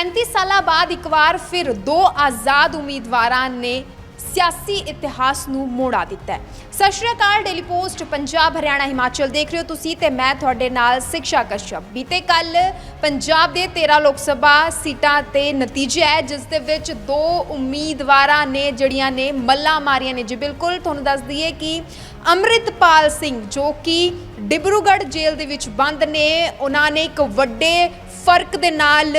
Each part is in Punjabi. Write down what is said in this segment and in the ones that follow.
35 ਸਾਲਾਂ ਬਾਅਦ ਇੱਕ ਵਾਰ ਫਿਰ ਦੋ ਆਜ਼ਾਦ ਉਮੀਦਵਾਰਾਂ ਨੇ ਸਿਆਸੀ ਇਤਿਹਾਸ ਨੂੰ ਮੋੜਾ ਦਿੱਤਾ ਹੈ। ਸਤਿ ਸ਼੍ਰੀ ਅਕਾਲ ਡੇਲੀ ਪੋਸਟ ਪੰਜਾਬ, ਹਰਿਆਣਾ, ਹਿਮਾਚਲ ਦੇਖ ਰਹੇ ਹੋ ਤੁਸੀਂ ਤੇ ਮੈਂ ਤੁਹਾਡੇ ਨਾਲ ਸਿਕਸ਼ਾ ਕਸ਼ਪ ਬੀਤੇ ਕੱਲ ਪੰਜਾਬ ਦੇ 13 ਲੋਕ ਸਭਾ ਸੀਟਾਂ ਤੇ ਨਤੀਜੇ ਹੈ ਜਿਸ ਦੇ ਵਿੱਚ ਦੋ ਉਮੀਦਵਾਰਾਂ ਨੇ ਜਿਹੜੀਆਂ ਨੇ ਮੱਲਾ ਮਾਰੀਆਂ ਨੇ। ਜੀ ਬਿਲਕੁਲ, ਤੁਹਾਨੂੰ ਦੱਸ ਦਈਏ ਕਿ ਅੰਮ੍ਰਿਤਪਾਲ ਸਿੰਘ ਜੋ ਕਿ ਡਿਬਰੂਗੜ੍ਹ ਜੇਲ੍ਹ ਦੇ ਵਿੱਚ ਬੰਦ ਨੇ, ਉਹਨਾਂ ਨੇ ਇੱਕ ਵੱਡੇ ਫ਼ਰਕ ਦੇ ਨਾਲ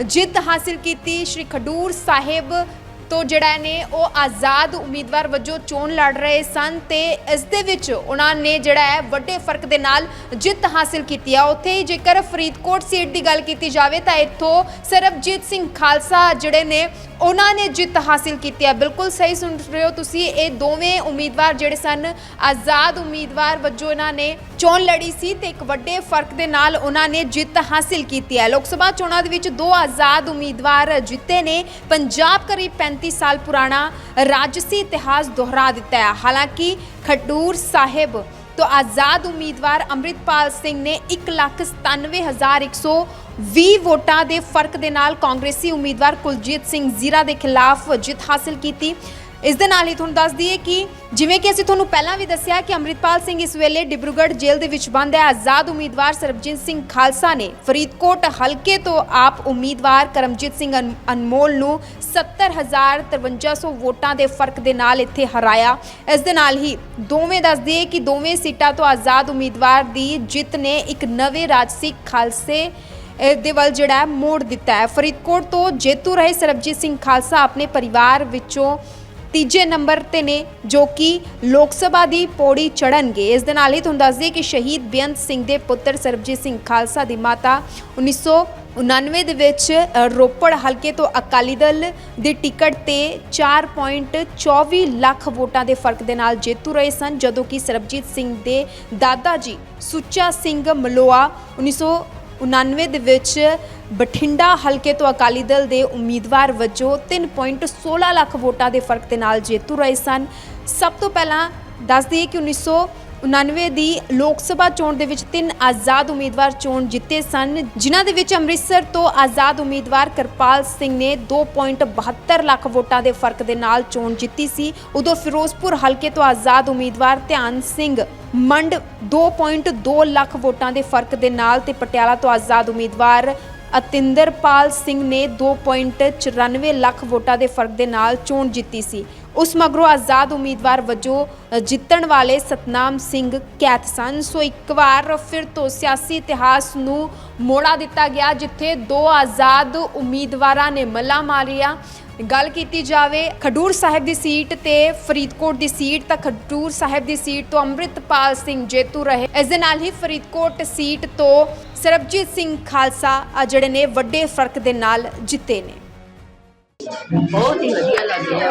ਜਿੱਤ ਹਾਸਿਲ ਕੀਤੀ। ਸ਼੍ਰੀ ਖਡੂਰ ਸਾਹਿਬ ਤੋਂ ਜਿਹੜਾ ਨੇ ਉਹ ਆਜ਼ਾਦ ਉਮੀਦਵਾਰ ਵਜੋਂ ਚੋਣ ਲੜ ਰਹੇ ਸਨ ਤੇ ਇਸ ਦੇ ਵਿੱਚ ਉਹਨਾਂ ਨੇ ਜਿਹੜਾ ਹੈ ਵੱਡੇ ਫ਼ਰਕ ਦੇ ਨਾਲ ਜਿੱਤ ਹਾਸਿਲ ਕੀਤੀ ਆ। ਉੱਥੇ ਹੀ ਜੇਕਰ ਫਰੀਦਕੋਟ ਸੀਟ ਦੀ ਗੱਲ ਕੀਤੀ ਜਾਵੇ ਤਾਂ ਇੱਥੋਂ ਸਰਬਜੀਤ ਸਿੰਘ ਖਾਲਸਾ ਜਿਹੜੇ ਨੇ ਉਹਨਾਂ ਨੇ ਜਿੱਤ ਹਾਸਿਲ ਕੀਤੀ ਹੈ। ਬਿਲਕੁਲ ਸਹੀ ਸੁਣ ਰਹੇ ਹੋ ਤੁਸੀਂ। ਇਹ ਦੋਵੇਂ ਉਮੀਦਵਾਰ ਜਿਹੜੇ ਸਨ, ਆਜ਼ਾਦ ਉਮੀਦਵਾਰ ਵਜੋਂ ਇਹਨਾਂ ਨੇ ਚੋਣ ਲੜੀ ਸੀ ਤੇ ਇੱਕ ਵੱਡੇ ਫ਼ਰਕ ਦੇ ਨਾਲ ਉਹਨਾਂ ਨੇ ਜਿੱਤ ਹਾਸਿਲ ਕੀਤੀ ਹੈ। ਲੋਕ ਸਭਾ ਚੋਣਾਂ ਦੇ ਵਿੱਚ ਦੋ ਆਜ਼ਾਦ ਉਮੀਦਵਾਰ ਜਿੱਤੇ ਨੇ। ਪੰਜਾਬ ਕਰੀਬ 35 ਸਾਲ ਪੁਰਾਣਾ ਰਾਜਸੀ ਇਤਿਹਾਸ ਦੁਹਰਾ ਦਿੱਤਾ ਹੈ। ਹਾਲਾਂਕਿ ਖਡੂਰ ਸਾਹਿਬ ਤੋਂ ਆਜ਼ਾਦ ਉਮੀਦਵਾਰ ਅੰਮ੍ਰਿਤਪਾਲ ਸਿੰਘ ਨੇ 197120 ਵੋਟਾਂ ਦੇ ਫ਼ਰਕ ਦੇ ਨਾਲ ਕਾਂਗਰਸੀ ਉਮੀਦਵਾਰ ਕੁਲਜੀਤ ਸਿੰਘ ਜ਼ੀਰਾ ਦੇ ਖਿਲਾਫ ਜਿੱਤ ਹਾਸਲ ਕੀਤੀ। ਇਸ ਦੇ ਨਾਲ ਹੀ ਤੁਹਾਨੂੰ ਦੱਸ ਦਈਏ ਕਿ ਜਿਵੇਂ ਕਿ ਅਸੀਂ ਤੁਹਾਨੂੰ ਪਹਿਲਾਂ ਵੀ ਦੱਸਿਆ ਕਿ ਅੰਮ੍ਰਿਤਪਾਲ ਸਿੰਘ ਇਸ ਵੇਲੇ ਡਿਬਰੂਗੜ੍ਹ ਜੇਲ੍ਹ ਦੇ ਵਿੱਚ ਬੰਦ ਹੈ। ਆਜ਼ਾਦ ਉਮੀਦਵਾਰ ਸਰਬਜੀਤ ਸਿੰਘ ਖਾਲਸਾ ਨੇ ਫਰੀਦਕੋਟ ਹਲਕੇ ਤੋਂ ਆਪ ਉਮੀਦਵਾਰ ਕਰਮਜੀਤ ਸਿੰਘ ਅਨ- ਅਨਮੋਲ ਨੂੰ 70550 ਵੋਟਾਂ ਦੇ ਫ਼ਰਕ ਦੇ ਨਾਲ ਇੱਥੇ ਹਰਾਇਆ। ਇਸ ਦੇ ਨਾਲ ਹੀ ਦੋਵੇਂ ਦੱਸ ਕਿ ਦੋਵੇਂ ਸੀਟਾਂ ਤੋਂ ਆਜ਼ਾਦ ਉਮੀਦਵਾਰ ਦੀ ਜਿੱਤ ਨੇ ਇੱਕ ਨਵੇਂ ਰਾਜਸੀ ਖਾਲਸੇ ਅਹ, ਦੇ ਵੱਲ ਜਿਹੜਾ ਹੈ ਮੋੜ ਦਿੱਤਾ ਹੈ। ਫਰੀਦਕੋਟ ਤੋਂ ਜੇਤੂ ਰਹੇ ਸਰਬਜੀਤ ਸਿੰਘ ਖਾਲਸਾ ਆਪਣੇ ਪਰਿਵਾਰ ਵਿੱਚੋਂ ਤੀਜੇ ਨੰਬਰ ਤੇ ਨੇ ਜੋ ਕਿ ਲੋਕ ਸਭਾ ਦੀ ਪੌੜੀ ਚੜਨਗੇ ਇਸ ਦੇ ਨਾਲ ਹੀ ਤੁਹਾਨੂੰ ਦੱਸ ਦਈਏ ਕਿ ਸ਼ਹੀਦ ਬੇਅੰਤ ਸਿੰਘ ਦੇ ਪੁੱਤਰ ਸਰਬਜੀਤ ਸਿੰਘ ਖਾਲਸਾ ਦੀ ਮਾਤਾ 1999 ਦੇ ਵਿੱਚ ਰੋਪੜ ਹਲਕੇ ਤੋਂ ਅਕਾਲੀ ਦਲ ਦੀ ਟਿਕਟ ਤੇ 4.24 ਲੱਖ ਵੋਟਾਂ ਦੇ ਫ਼ਰਕ ਦੇ ਨਾਲ ਜੇਤੂ ਰਹੇ ਸਨ, ਜਦੋਂ ਕਿ ਸਰਬਜੀਤ ਸਿੰਘ ਦੇ ਦਾਦਾ ਜੀ ਸੁੱਚਾ ਸਿੰਘ ਮਲੋਆ 1999 ਦੇ ਵਿੱਚ ਬਠਿੰਡਾ ਹਲਕੇ ਤੋਂ ਅਕਾਲੀ ਦਲ ਦੇ ਉਮੀਦਵਾਰ ਵਜੋਂ 3.16 ਲੱਖ ਵੋਟਾਂ ਦੇ ਫ਼ਰਕ ਦੇ ਨਾਲ ਜੇਤੂ ਰਹੇ ਸਨ। ਸਭ ਤੋਂ ਪਹਿਲਾਂ ਦੱਸ ਦਈਏ ਕਿ 1999 ਦੀ ਲੋਕ ਸਭਾ ਚੋਣ ਦੇ ਵਿੱਚ ਤਿੰਨ ਆਜ਼ਾਦ ਉਮੀਦਵਾਰ ਚੋਣ ਜਿੱਤੇ ਸਨ, ਜਿਨ੍ਹਾਂ ਦੇ ਵਿੱਚ ਅੰਮ੍ਰਿਤਸਰ ਤੋਂ ਆਜ਼ਾਦ ਉਮੀਦਵਾਰ ਕਿਰਪਾਲ ਸਿੰਘ ਨੇ 2.72 ਲੱਖ ਵੋਟਾਂ ਦੇ ਫ਼ਰਕ ਦੇ ਨਾਲ ਚੋਣ ਜਿੱਤੀ ਸੀ। ਉਦੋਂ ਫਿਰੋਜ਼ਪੁਰ ਹਲਕੇ ਤੋਂ ਆਜ਼ਾਦ ਉਮੀਦਵਾਰ ਧਿਆਨ ਸਿੰਘ ਮੰਡ 2.2 ਲੱਖ ਵੋਟਾਂ ਦੇ ਫ਼ਰਕ ਦੇ ਨਾਲ ਤੇ ਪਟਿਆਲਾ ਤੋਂ ਆਜ਼ਾਦ ਉਮੀਦਵਾਰ ਅਤਿੰਦਰਪਾਲ ਸਿੰਘ ਨੇ 2.94 ਲੱਖ ਵੋਟਾਂ ਦੇ ਫ਼ਰਕ ਦੇ ਨਾਲ ਚੋਣ ਜਿੱਤੀ ਸੀ। ਉਸ ਮਗਰੋਂ ਆਜ਼ਾਦ ਉਮੀਦਵਾਰ ਵਜੋਂ ਜਿੱਤਣ ਵਾਲੇ ਸਤਨਾਮ ਸਿੰਘ ਕੈਥ ਸਨ। ਸੋ ਇੱਕ ਵਾਰ ਫਿਰ ਤੋਂ ਸਿਆਸੀ ਇਤਿਹਾਸ ਨੂੰ ਮੋੜਾ ਦਿੱਤਾ ਗਿਆ, ਜਿੱਥੇ ਦੋ ਆਜ਼ਾਦ ਉਮੀਦਵਾਰਾਂ ਨੇ ਮੱਲਾ ਮਾਰਿਆ। ਗੱਲ ਕੀਤੀ ਜਾਵੇ ਖਡੂਰ ਸਾਹਿਬ ਦੀ ਸੀਟ ਤੇ ਫਰੀਦਕੋਟ ਦੀ ਸੀਟ, ਤਾਂ ਖਡੂਰ ਸਾਹਿਬ ਦੀ ਸੀਟ ਤੋਂ ਅੰਮ੍ਰਿਤਪਾਲ ਸਿੰਘ ਜੇਤੂ ਰਹੇ। ਇਸ ਦੇ ਨਾਲ ਹੀ ਫਰੀਦਕੋਟ ਸੀਟ ਤੋਂ ਸਰਬਜੀਤ ਸਿੰਘ ਖਾਲਸਾ ਜਿਹੜੇ ਨੇ ਵੱਡੇ ਫ਼ਰਕ ਦੇ ਨਾਲ ਜਿੱਤੇ ਨੇ। ਬਹੁਤ ਹੀ ਵਧੀਆ ਲੱਗ ਰਿਹਾ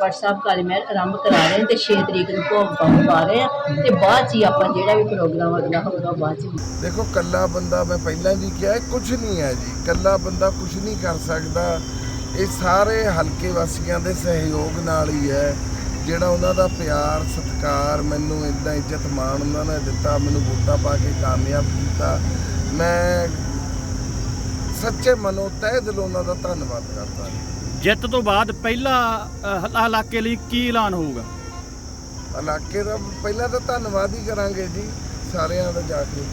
ਪਾਠ ਸਾਹਿਬ ਕਾਲੀ ਮਹਿਲ ਆਰੰਭ ਕਰਾ ਰਹੇ ਤੇ 6 ਤਰੀਕ ਨੂੰ ਭੋਗ ਪਾਉਣ ਪਾ ਰਹੇ ਆ ਤੇ ਬਾਅਦ ਚ ਹੀ ਆਪਾਂ ਜਿਹੜਾ ਵੀ ਪ੍ਰੋਗਰਾਮ ਅਗਲਾ ਹੋਊਗਾ ਬਾਅਦ ਚ ਦੇਖੋ ਕੱਲਾ ਬੰਦਾ ਮੈਂ ਪਹਿਲਾਂ ਵੀ ਕਿਹਾ ਕੁਝ ਨਹੀਂ ਹੈ ਜੀ। ਕੱਲਾ ਬੰਦਾ ਕੁਝ ਨਹੀਂ ਕਰ ਸਕਦਾ। ਇਹ ਸਾਰੇ ਹਲਕੇ ਵਾਸੀਆਂ ਦੇ ਸਹਿਯੋਗ ਨਾਲ ਹੀ ਹੈ। ਜਿਹੜਾ ਉਹਨਾਂ ਦਾ ਪਿਆਰ, ਸਤਿਕਾਰ ਮੈਨੂੰ ਇਦਾਂ ਇੱਜ਼ਤ ਮਾਣ ਉਹਨਾਂ ਨੇ ਦਿੱਤਾ, ਮੈਨੂੰ ਵੋਟਾਂ ਪਾ ਕੇ ਕਾਮਯਾਬ ਕੀਤਾ। ਮੈਂ ਸੱਚੇ ਮਨੋਂ ਤਹਿ ਦਿਲੋਂ ਉਹਨਾਂ ਦਾ ਧੰਨਵਾਦ ਕਰਦਾ ਜਿੱਤ ਤੋਂ ਬਾਅਦ ਪਹਿਲਾ ਅਹ, ਇਲਾਕੇ ਲਈ ਕੀ ਐਲਾਨ ਹੋਊਗਾ? ਇਲਾਕੇ ਦਾ ਪਹਿਲਾਂ ਤਾਂ ਧੰਨਵਾਦ ਹੀ ਕਰਾਂਗੇ ਜੀ ਸਾਰਿਆਂ ਦਾ ਜਾ ਕੇ।